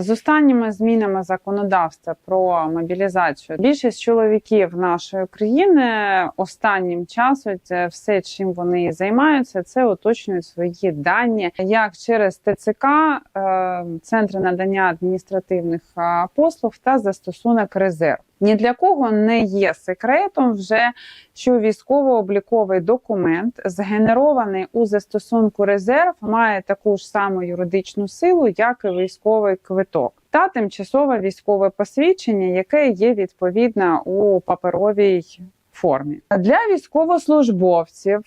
З останніми змінами законодавства про мобілізацію більшість чоловіків нашої країни останнім часом це все, чим вони займаються, це уточнюють свої дані як через ТЦК, е, центри надання адміністративних послуг та застосунок резерв. Ні для кого не є секретом вже, що військово-обліковий документ, згенерований у застосунку резерв, має таку ж саму юридичну силу, як і військовий квиток, та тимчасове військове посвідчення, яке є відповідно у паперовій формі. Для військовослужбовців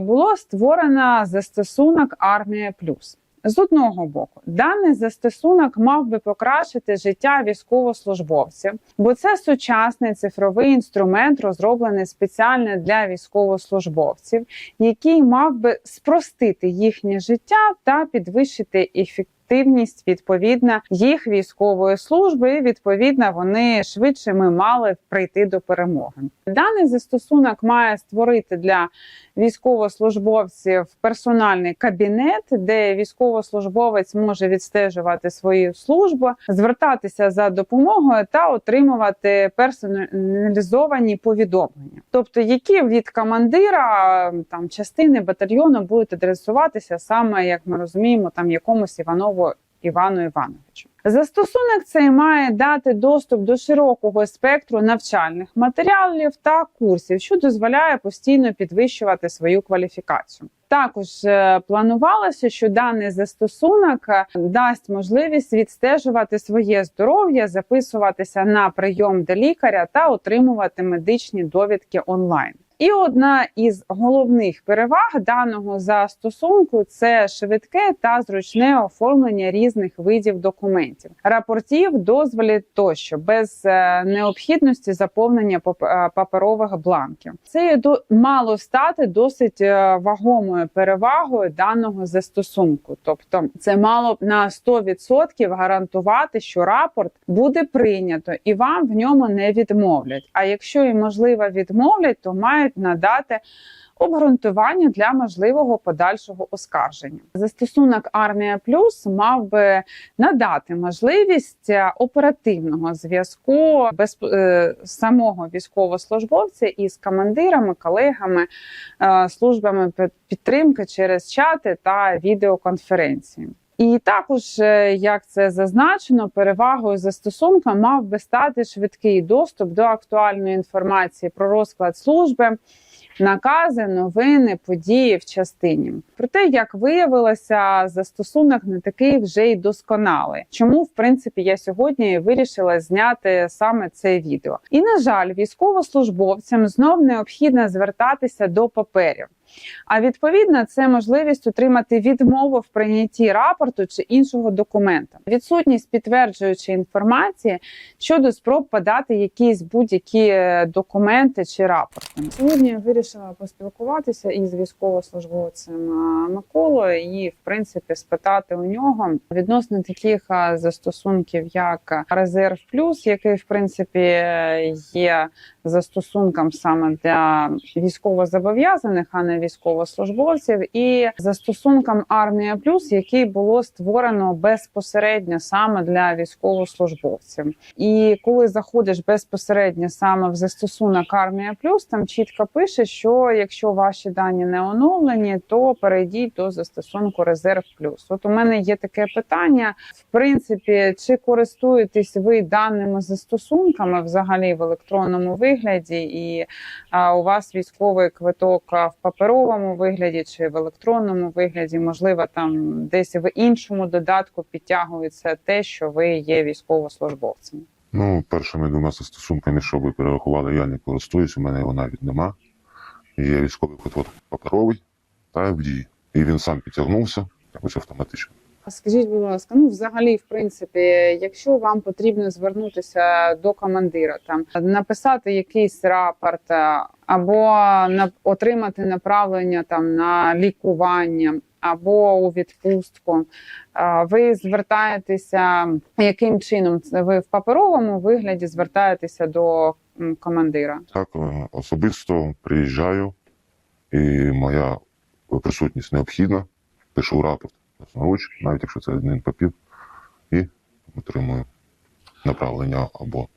було створено застосунок Армія Плюс. З одного боку, даний застосунок мав би покращити життя військовослужбовців, бо це сучасний цифровий інструмент, розроблений спеціально для військовослужбовців, який мав би спростити їхнє життя та підвищити ефективність відповідно їх військової служби. І відповідно вони швидше ми мали прийти до перемоги. Даний застосунок має створити для військовослужбовців персональний кабінет, де військовослужбовець може відстежувати свою службу, звертатися за допомогою та отримувати персоналізовані повідомлення. Тобто, які від командира там частини батальйону будуть адресуватися саме, як ми розуміємо, там якомусь Іванову Івану Івановичу. Застосунок цей має дати доступ до широкого спектру навчальних матеріалів та курсів, що дозволяє постійно підвищувати свою кваліфікацію. Також е, планувалося, що даний застосунок е, дасть можливість відстежувати своє здоров'я, записуватися на прийом до лікаря та отримувати медичні довідки онлайн. І одна із головних переваг даного застосунку це швидке та зручне оформлення різних видів документів, рапортів, дозволів тощо без е, необхідності заповнення е, паперових бланків. Це мало стати досить е, вагомою перевагою даного застосунку. Тобто, це мало б на 100% гарантувати, що рапорт буде прийнято і вам в ньому не відмовлять. А якщо і можливо відмовлять, то мають надати обґрунтування для можливого подальшого оскарження. Застосунок Армія Плюс мав би надати можливість е, оперативного зв'язку без е, самого військовослужбовця із командирами, колегами, е, службами підтримки через чати та відеоконференції. І також, е, як це зазначено, перевагою застосунка мав би стати швидкий доступ до актуальної інформації про розклад служби, накази, новини, події в частині. Проте, як виявилося, застосунок не такий вже й досконалий. Чому, в принципі, я сьогодні вирішила зняти саме це відео. І на жаль, військовослужбовцям знов необхідно звертатися до паперів. А відповідно, це можливість отримати відмову в прийнятті рапорту чи іншого документа, відсутність підтверджуючої інформації щодо спроб подати якісь будь-які е, документи чи рапорти. Сьогодні я вирішила поспілкуватися із військовослужбовцем е, Миколою і, в принципі, спитати у нього відносно таких е, застосунків, як Резерв Плюс, який в принципі є застосунком саме для військовозобов'язаних, а не військовослужбовців, і застосунком Армія Плюс, який було створено безпосередньо саме для військовослужбовців. І коли заходиш безпосередньо саме в застосунок Армія Плюс, там чітко пише, що якщо ваші дані не оновлені, то перейдіть до застосунку Резерв Плюс. От у мене є таке питання: в принципі, чи користуєтесь ви даними застосунками взагалі в електронному вигляді, і а, у вас військовий квиток в паперовому вигляді чи в електронному вигляді, можливо, там десь в іншому додатку підтягується те, що ви є військовослужбовцем. Ну, першими двома застосунками, що ви перерахували, я не користуюсь, у мене його навіть нема. Є військовий квиток паперовий та в дії. І він сам підтягнувся, якось автоматично. Скажіть, будь ласка, ну взагалі, в принципі, якщо вам потрібно звернутися до командира, там написати якийсь рапорт або на отримати направлення там на лікування. Або у відпустку ви звертаєтеся яким чином ви в паперовому вигляді звертаєтеся до командира? Так, е, особисто приїжджаю, і моя присутність необхідна. Пишу рапорт власноруч, навіть якщо це один папір, і отримую направлення або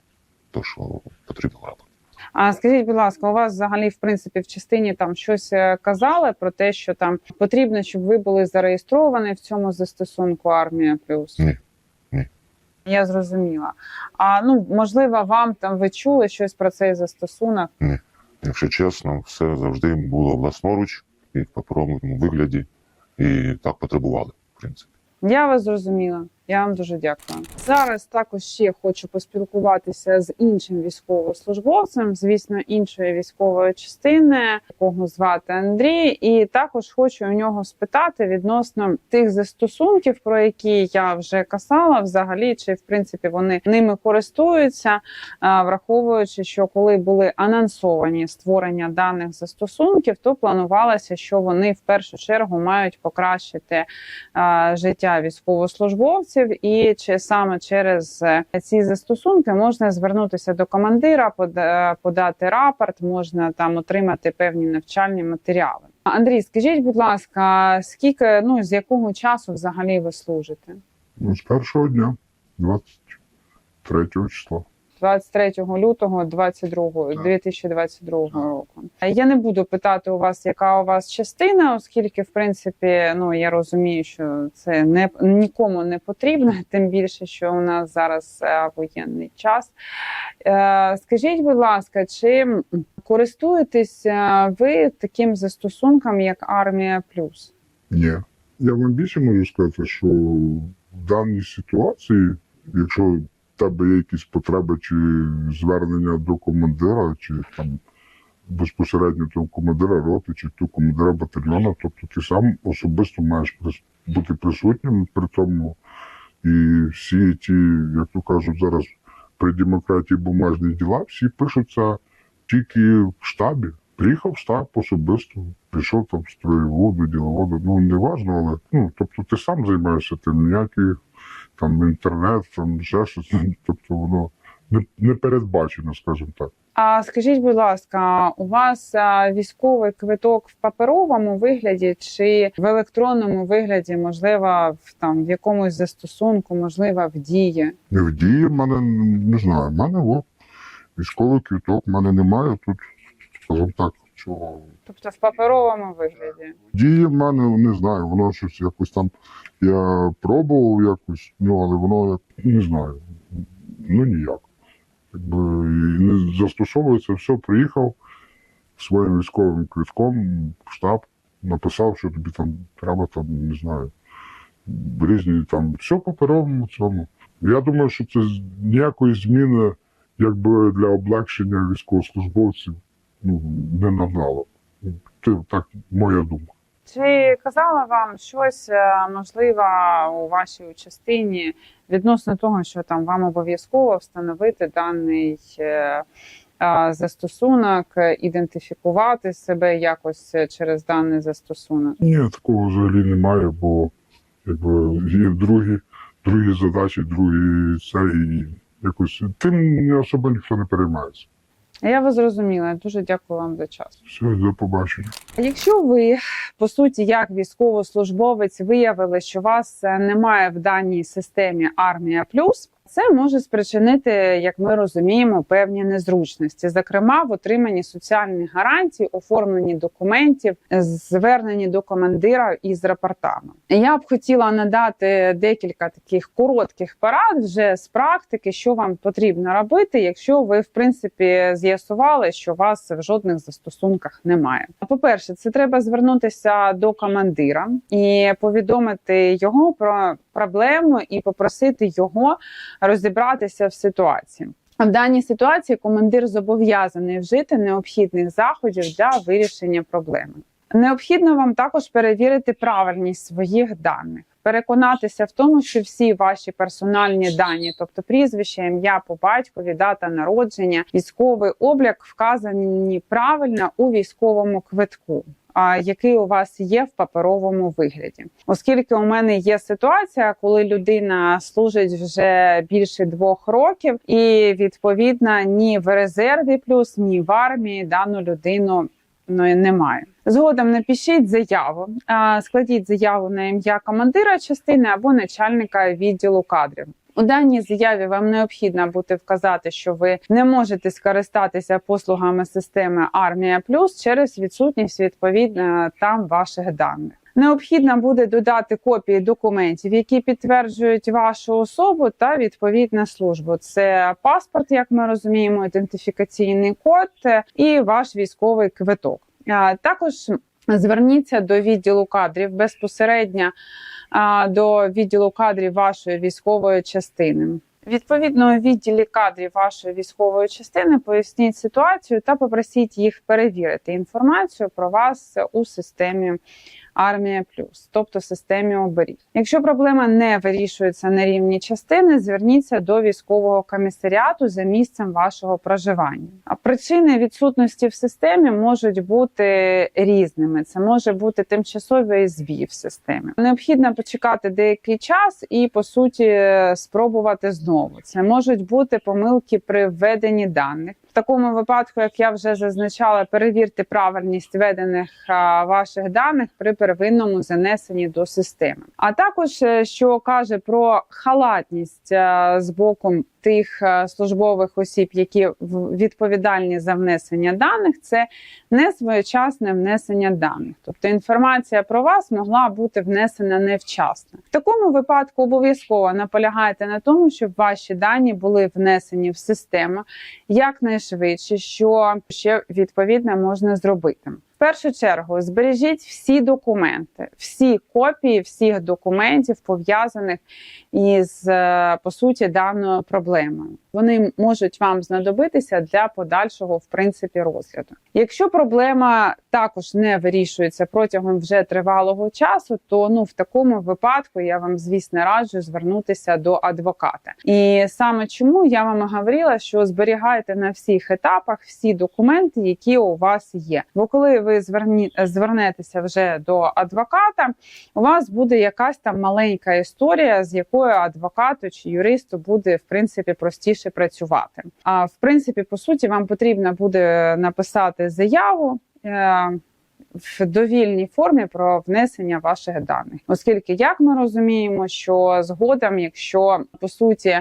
то, що потрібно робити. А скажіть, будь ласка, у вас взагалі в принципі в частині там щось е, казали про те, що там потрібно, щоб ви були зареєстровані в цьому застосунку Армія Плюс? Ні, ні. Я зрозуміла. А ну можливо, вам там ви чули щось про цей застосунок? Ні, Якщо чесно, все завжди було власноруч і в паперовому вигляді, і так потребували, в принципі. Я вас зрозуміла. Я вам дуже дякую. Зараз також ще хочу поспілкуватися з іншим військовослужбовцем, звісно, іншої військової частини, якого звати Андрій, і також хочу у нього спитати відносно тих застосунків, про які я вже казала, взагалі, чи в принципі вони ними користуються, враховуючи, що коли були анонсовані створення даних застосунків, то планувалося, що вони в першу чергу мають покращити життя військовослужбовців, і чи саме через е, ці застосунки можна звернутися до командира, пода- подати рапорт, можна там отримати певні навчальні матеріали. Андрій, скажіть, будь ласка, скільки ну з якого часу взагалі ви служите? Ну, з першого дня, 23 числа. 23 лютого 22, 2022 року. Я не буду питати у вас, яка у вас частина, оскільки, в принципі, ну я розумію, що це не нікому не потрібно, тим більше, що у нас зараз е, воєнний час. Е, скажіть, будь ласка, чи користуєтесь е, ви таким застосунком, як Армія Плюс? Ні. Я вам більше можу сказати, що в даній ситуації, якщо тебе є якісь потреби чи звернення до командира, чи там безпосередньо до командира роти, чи до командира батальйону, тобто ти сам особисто маєш бути присутнім при тому. І всі ті, як то кажуть, зараз при демократії бумажні діла, всі пишуться тільки в штабі. Приїхав штаб особисто, прийшов там строєводу, діловоду, ну не важно, але ну, тобто ти сам займаєшся тим, ніякий там інтернет, там ще щось, тобто воно не, не передбачено, скажімо так. А скажіть, будь ласка, у вас військовий квиток в паперовому вигляді чи в електронному вигляді, можливо, в там в якомусь застосунку, можливо, в дії? Не в дії в мене не знаю. В мене о, військовий квіток, в мене немає тут, скажімо так, чого. Тобто в паперовому вигляді? Дії в мене не знаю, воно щось якось там. Я пробував якось, ну але воно не знаю. Ну ніяк. Якби і не застосовується, все, приїхав своїм військовим квитком в штаб, написав, що тобі там треба там, не знаю, різні там, все паперовому цьому. Я думаю, що це ніякої зміни, якби для облегшення військовослужбовців, ну, не нагнало. Це так моя думка. Чи казала вам щось е, можливо у вашій частині відносно того, що там вам обов'язково встановити даний е, е, застосунок, ідентифікувати себе якось через даний застосунок? Ні, такого взагалі немає, бо якби є другі, другі задачі, другі це і якось тим особо ніхто не переймається. Я вас зрозуміла. Дуже дякую вам за час. Все, до побачення. Якщо ви по суті, як військовослужбовець, виявили, що вас е, немає в даній системі армія плюс. Це може спричинити, як ми розуміємо, певні незручності, зокрема в отриманні соціальних гарантій, оформленні документів, зверненні до командира із рапортами. Я б хотіла надати декілька таких коротких порад вже з практики, що вам потрібно робити, якщо ви в принципі з'ясували, що вас в жодних застосунках немає. По перше, це треба звернутися до командира і повідомити його про проблему і попросити його розібратися в ситуації. В даній ситуації командир зобов'язаний вжити необхідних заходів для вирішення проблеми. Необхідно вам також перевірити правильність своїх даних, переконатися в тому, що всі ваші персональні дані, тобто прізвище, ім'я по батькові, дата народження, військовий облік, вказані правильно у військовому квитку. Який у вас є в паперовому вигляді, оскільки у мене є ситуація, коли людина служить вже більше двох років, і відповідно ні в резерві плюс, ні в армії дану людину ну, немає. Згодом напишіть заяву, складіть заяву на ім'я командира частини або начальника відділу кадрів. У даній заяві вам необхідно буде вказати, що ви не можете скористатися послугами системи Армія Плюс через відсутність відповідно там ваших даних. Необхідно буде додати копії документів, які підтверджують вашу особу та відповідну службу. Це паспорт, як ми розуміємо, ідентифікаційний код е, і ваш військовий квиток. Також зверніться до відділу кадрів безпосередньо до відділу кадрів вашої військової частини. Відповідно, у відділі кадрів вашої військової частини поясніть ситуацію та попросіть їх перевірити інформацію про вас у системі Армія Плюс, тобто системі оберіг. Якщо проблема не вирішується на рівні частини, зверніться до військового комісаріату за місцем вашого проживання. А причини відсутності в системі можуть бути різними. Це може бути тимчасовий збій в системі. Необхідно почекати деякий час і по суті спробувати знову. Це можуть бути помилки при введенні даних. В такому випадку, як я вже зазначала, перевірте правильність введених ваших даних при первинному занесенні до системи. А також е, що каже про халатність е, з боку тих е, службових осіб, які відповідальні за внесення даних, це несвоєчасне внесення даних. Тобто інформація про вас могла бути внесена невчасно. В такому випадку обов'язково наполягайте на тому, щоб ваші дані були внесені в систему якнайшвидше, що ще відповідно можна зробити. Першу чергу збережіть всі документи, всі копії всіх документів пов'язаних із е, по суті даною проблемою. Вони можуть вам знадобитися для подальшого в принципі розгляду. Якщо проблема також не вирішується протягом вже тривалого часу, то ну в такому випадку я вам звісно раджу звернутися до адвоката. І саме чому я вам говорила, що зберігайте на всіх етапах всі документи, які у вас є. Бо коли ви зверні звернетеся вже до адвоката, у вас буде якась там маленька історія, з якою адвокату чи юристу буде в принципі простіше працювати. А в принципі, по суті, вам потрібно буде написати заяву. Е, В довільній формі про внесення ваших даних, оскільки як ми розуміємо, що згодом, якщо по суті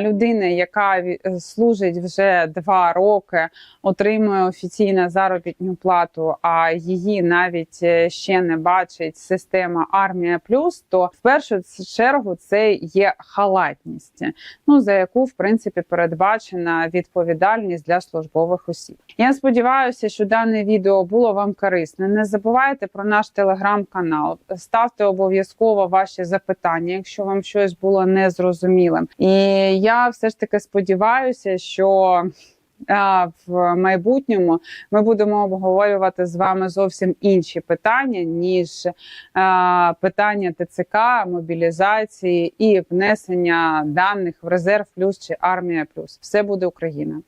людина, яка служить вже два роки, отримує офіційну заробітну плату, а її навіть е, ще не бачить система Армія Плюс, то в першу чергу це є халатність, ну за яку в принципі передбачена відповідальність для службових осіб. Я сподіваюся, що дане відео було вам корисне. Не забувайте про наш телеграм-канал. Ставте обов'язково ваші запитання, якщо вам щось було незрозумілим. І я все ж таки сподіваюся, що в майбутньому ми будемо обговорювати з вами зовсім інші питання, ніж питання ТЦК, мобілізації і внесення даних в резерв плюс чи армія плюс. Все буде Україна.